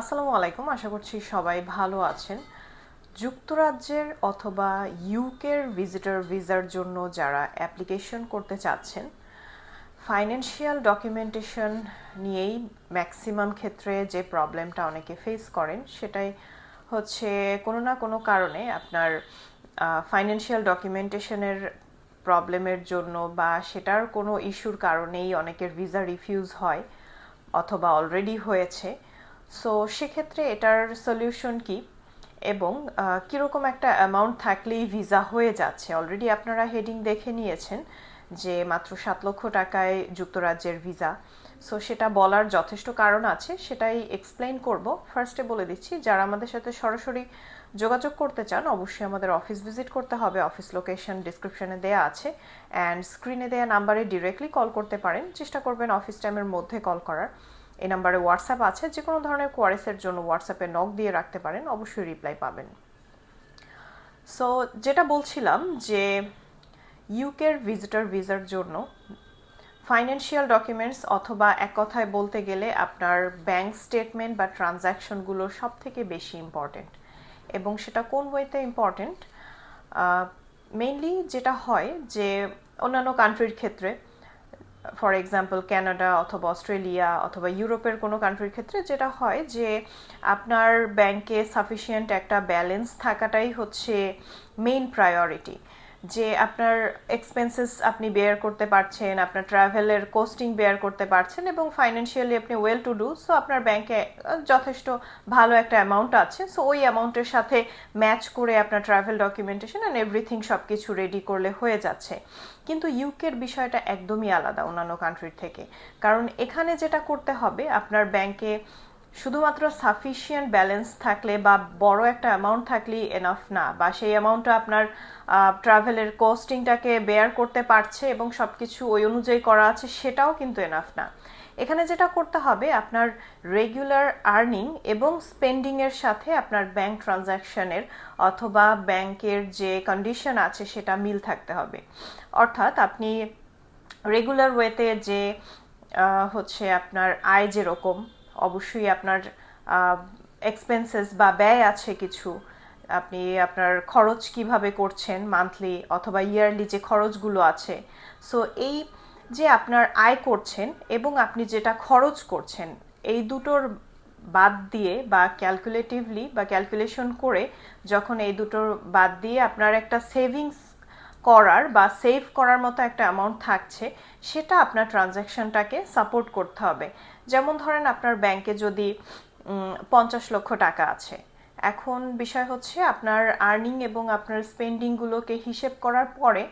আসসালামু আলাইকুম, আশা করছি সবাই ভালো আছেন। যুক্তরাজ্যের অথবা ইউকের ভিজিটর ভিসার জন্য যারা অ্যাপ্লিকেশন করতে চাচ্ছেন ফাইন্যান্সিয়াল ডকুমেন্টেশন নিয়েই ম্যাক্সিমাম ক্ষেত্রে যে প্রবলেমটা অনেকে ফেস করেন, সেটাই হচ্ছে কোনো না কোনো কারণে আপনার ফাইন্যান্সিয়াল ডকুমেন্টেশনের প্রবলেমের জন্য বা সেটার কোনো ইস্যুর কারণেই অনেকের ভিসা রিফিউজ হয় অথবা অলরেডি হয়েছে। সো সেক্ষেত্রে এটার সলিউশন কি? এবং কীরকম একটা অ্যামাউন্ট থাকলেই ভিসা হয়ে যাচ্ছে? অলরেডি আপনারা হেডিং দেখে নিয়েছেন যে মাত্র সাত লক্ষ টাকায় যুক্তরাজ্যের ভিসা সো সেটা বলার যথেষ্ট কারণ আছে, সেটাই এক্সপ্লেন করব। ফার্স্টে বলে দিচ্ছি, যারা আমাদের সাথে সরাসরি যোগাযোগ করতে চান, অবশ্যই আমাদের অফিস ভিজিট করতে হবে। অফিস লোকেশন ডিসক্রিপশনে দেওয়া আছে। অ্যান্ড স্ক্রিনে দেওয়া নাম্বারে ডিরেক্টলি কল করতে পারেন। চেষ্টা করবেন অফিস টাইমের মধ্যে কল করার। এই নাম্বারে হোয়াটসঅ্যাপ আছে যে কোনো ধরনের কোয়ারিসের জন্য হোয়াটসঅ্যাপে নক দিয়ে রাখতে পারেন, অবশ্যই রিপ্লাই পাবেন। সো যেটা বলছিলাম যে ইউকের ভিজিটর ভিসার জন্য ফাইন্যান্সিয়াল ডকুমেন্টস অথবা এক কথায় বলতে গেলে আপনার ব্যাংক স্টেটমেন্ট বা ট্রানজ্যাকশনগুলো সব থেকে বেশি ইম্পর্টেন্ট এবং সেটা কোন ওয়েতে ইম্পর্টেন্ট মেইনলি যেটা হয় যে অন্যান্য কান্ট্রির ক্ষেত্রে ফর এক্সাম্পল ক্যানাডা অথবা অস্ট্রেলিয়া অথবা ইউরোপের কোনো কান্ট্রির ক্ষেত্রে যেটা হয় যে, আপনার ব্যাংকে সাফিসিয়েন্ট একটা ব্যালেন্স থাকাটাই হচ্ছে মেইন প্রায়োরিটি যে আপনার এক্সপেন্সেস আপনি বেয়ার করতে পারছেন, আপনার ট্রাভেলের কোস্টিং বেয়ার করতে পারছেন এবং ফাইন্যান্সিয়ালি আপনি ওয়েল টু ডু সো আপনার ব্যাংকে যথেষ্ট ভালো একটা অ্যামাউন্ট আছে। সো ওই অ্যামাউন্টের সাথে ম্যাচ করে আপনার ট্রাভেল ডকুমেন্টেশন অ্যান্ড এভরিথিং সব কিছু রেডি করলে হয়ে যাচ্ছে। কিন্তু ইউকের বিষয়টা একদমই আলাদা অন্যান্য কান্ট্রির থেকে। কারণ এখানে যেটা করতে হবে, আপনার ব্যাংকে শুধুমাত্র সাফিসিয়েন্ট ব্যালেন্স থাকলে বা বড় একটা অ্যামাউন্ট থাকলেই এনাফ না। বা সেই অ্যামাউন্টটা আপনার ট্রাভেলের কস্টিংটাকে বেয়ার করতে পারছে এবং সব কিছু ওই অনুযায়ী করা আছে, সেটাও কিন্তু এনাফ না। এখানে যেটা করতে হবে, আপনার রেগুলার আর্নিং এবং স্পেন্ডিংয়ের সাথে আপনার ব্যাংক ট্রানজ্যাকশনের অথবা ব্যাংকের যে কন্ডিশন আছে, সেটা মিল থাকতে হবে। অর্থাৎ আপনি রেগুলার ওয়েতে যে হচ্ছে আপনার আয় যেরকম অবশ্যই আপনার এক্সপেন্সেস বা ব্যয় আছে কিছু, আপনি আপনার খরচ কীভাবে করছেন মান্থলি অথবা ইয়ারলি যে খরচগুলো আছে সো এই যে আপনার আয় করছেন এবং আপনি যেটা খরচ করছেন, এই দুটোর বাদ দিয়ে বা ক্যালকুলেটিভলি বা ক্যালকুলেশন করে যখন এই দুটোর বাদ দিয়ে আপনার একটা সেভিংস করার বা সেভ করার মতো একটা অ্যামাউন্ট থাকছে, সেটা আপনার ট্রানজ্যাকশনটাকে সাপোর্ট করতে হবে। যেমন ধরেন আপনার ব্যাংকে যদি পঞ্চাশ লক্ষ টাকা আছে, এখন বিষয় হচ্ছে আপনার আর্নিং এবং আপনার স্পেন্ডিংগুলোকে হিসেব করার পরে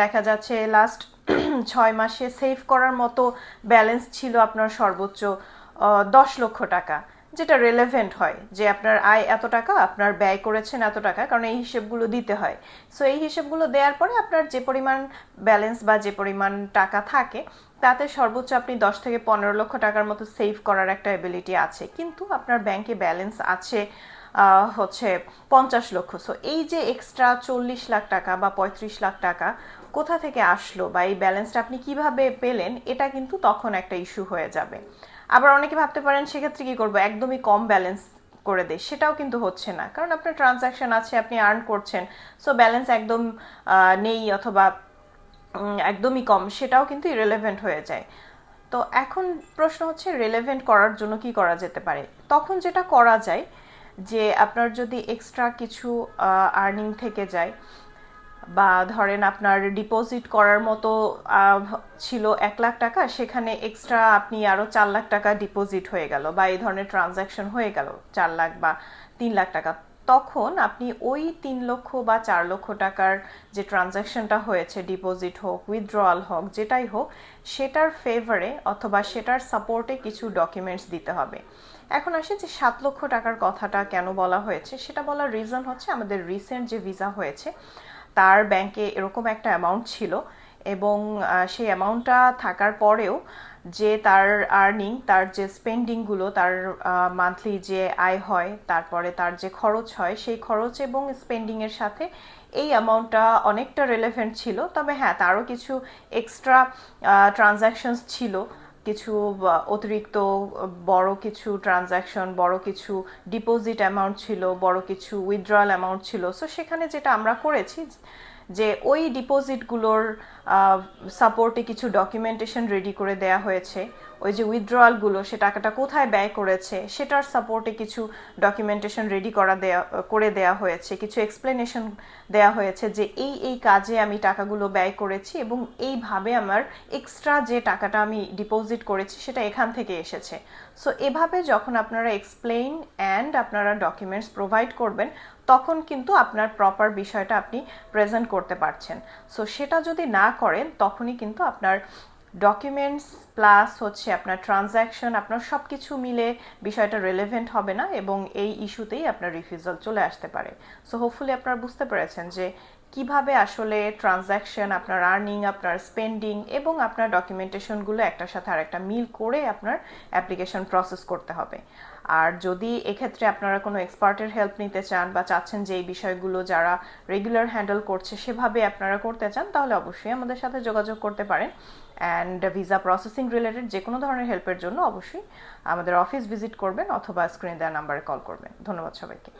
দেখা যাচ্ছে লাস্ট ছয় মাসে সেভ করার মতো ব্যালেন্স ছিল আপনার সর্বোচ্চ দশ লক্ষ টাকা। যেটা রেলেভেন্ট হয়, যে আপনার আয় এত টাকা, আপনার ব্যয় করেছেন এত টাকা, কারণ এই হিসেবগুলো দিতে হয়। সো এই হিসেবগুলো দেওয়ার পরে আপনার যে পরিমাণ ব্যালেন্স বা যে পরিমাণ টাকা থাকে, তাতে সর্বোচ্চ আপনি দশ থেকে পনেরো লক্ষ টাকার মতো সেভ করার একটা এবিলিটি আছে। কিন্তু আপনার ব্যাংকে ব্যালেন্স আছে হচ্ছে পঞ্চাশ লক্ষ। সো এই যে এক্সট্রা চল্লিশ লাখ টাকা বা পঁয়ত্রিশ লাখ টাকা কোথা থেকে আসলো বা এই ব্যালেন্সটা আপনি কীভাবে পেলেন, এটা কিন্তু তখন একটা ইস্যু হয়ে যাবে। আবার অনেকে ভাবতে পারেন সেক্ষেত্রে কি করব? একদমই কম ব্যালেন্স করে দেয় সেটাও কিন্তু হচ্ছে না। কারণ আপনার ট্রানজ্যাকশন আছে, আপনি আর্ন করছেন সো ব্যালেন্স একদম নেই অথবা একদমই কম, সেটাও কিন্তু ইরেলেভেন্ট হয়ে যায়। তো এখন প্রশ্ন হচ্ছে রেলেভেন্ট করার জন্য কি করা যেতে পারে? তখন যেটা করা যায়, যে আপনার যদি এক্সট্রা কিছু আর্নিং থেকে যায় বা ধরেন আপনার ডিপোজিট করার মতো ছিল এক লাখ টাকা, সেখানে এক্সট্রা আপনি আরও চার লাখ টাকা ডিপোজিট হয়ে গেল বা এই ধরনের ট্রানজ্যাকশন হয়ে গেল, চার লাখ বা তিন লাখ টাকা। তখন আপনি ওই তিন লক্ষ বা চার লক্ষ টাকার যে ট্রানজ্যাকশনটা হয়েছে ডিপোজিট হোক উইথড্রয়াল হোক, যেটাই হোক, সেটার ফেভারে অথবা সেটার সাপোর্টে কিছু ডকুমেন্টস দিতে হবে। এখন আসে যে সাত লক্ষ টাকার কথাটা কেন বলা হয়েছে? সেটা বলার রিজন হচ্ছে আমাদের রিসেন্ট যে ভিসা হয়েছে তার ব্যাংকে এরকম একটা অ্যামাউন্ট ছিল এবং সেই অ্যামাউন্টটা থাকার পরেও যে তার আর্নিং তার যে স্পেন্ডিংগুলো তার মান্থলি যে আয় হয়, তারপরে তার যে খরচ হয়, সেই খরচ এবং স্পেন্ডিংয়ের সাথে এই অ্যামাউন্টটা অনেকটা রিলেভেন্ট ছিল। তবে হ্যাঁ তারও কিছু এক্সট্রা ট্রানজ্যাকশনস ছিল। কিছু অতিরিক্ত, বড় কিছু ট্রানজ্যাকশন বড় কিছু ডিপোজিট অ্যামাউন্ট ছিল, বড় কিছু উইথড্রয়াল অ্যামাউন্ট ছিল। সো সেখানে যেটা আমরা করেছি, যে ওই ডিপোজিটগুলোর সাপোর্টে কিছু ডকুমেন্টেশন রেডি করে দেয়া হয়েছে। ওই যে উইথড্রয়ালগুলো সে টাকাটা কোথায় ব্যয় করেছে, সেটার সাপোর্টে কিছু ডকুমেন্টেশন রেডি করা দেয়া, করে দেয়া হয়েছে, কিছু এক্সপ্লেনেশন দেয়া হয়েছে যে এই এই কাজে আমি টাকাগুলো ব্যয় করেছি এবং এইভাবে আমার এক্সট্রা যে টাকাটা আমি ডিপোজিট করেছি সেটা এখান থেকে এসেছে। সো এভাবে যখন আপনারা এক্সপ্লেইন অ্যান্ড আপনারা ডকুমেন্টস প্রোভাইড করবেন, তখন কিন্তু আপনার প্রপার বিষয়টা আপনি প্রেজেন্ট করতে পারছেন। সো সেটা যদি না করেন, তখনই কিন্তু আপনার ডকুমেন্টস প্লাস হচ্ছে আপনার ট্রানজ্যাকশন আপনার সব কিছু মিলে বিষয়টা রেলেভেন্ট হবে না এবং এই ইস্যুতেই আপনার রিফিউজাল চলে আসতে পারে। সো হোপফুলি আপনারা বুঝতে পেরেছেন যে কীভাবে আসলে ট্রানজ্যাকশন আপনার আর্নিং আপনার স্পেন্ডিং এবং আপনার ডকুমেন্টেশনগুলো একটার সাথে আর একটা মিল করে আপনার অ্যাপ্লিকেশন প্রসেস করতে হবে। আর যদি এক্ষেত্রে আপনারা কোনো এক্সপার্টের হেল্প নিতে চান বা চাচ্ছেন যে এই বিষয়গুলো যারা রেগুলার হ্যান্ডেল করছে সেভাবে আপনারা করতে চান, তাহলে অবশ্যই আমাদের সাথে যোগাযোগ করতে পারেন। অ্যান্ড ভিসা প্রসেসিং রিলেটেড যে কোনো ধরনের হেল্পের জন্য অবশ্যই আমাদের অফিস ভিজিট করবেন অথবা স্ক্রিনে দেওয়া নাম্বারে কল করবেন। ধন্যবাদ সবাইকে।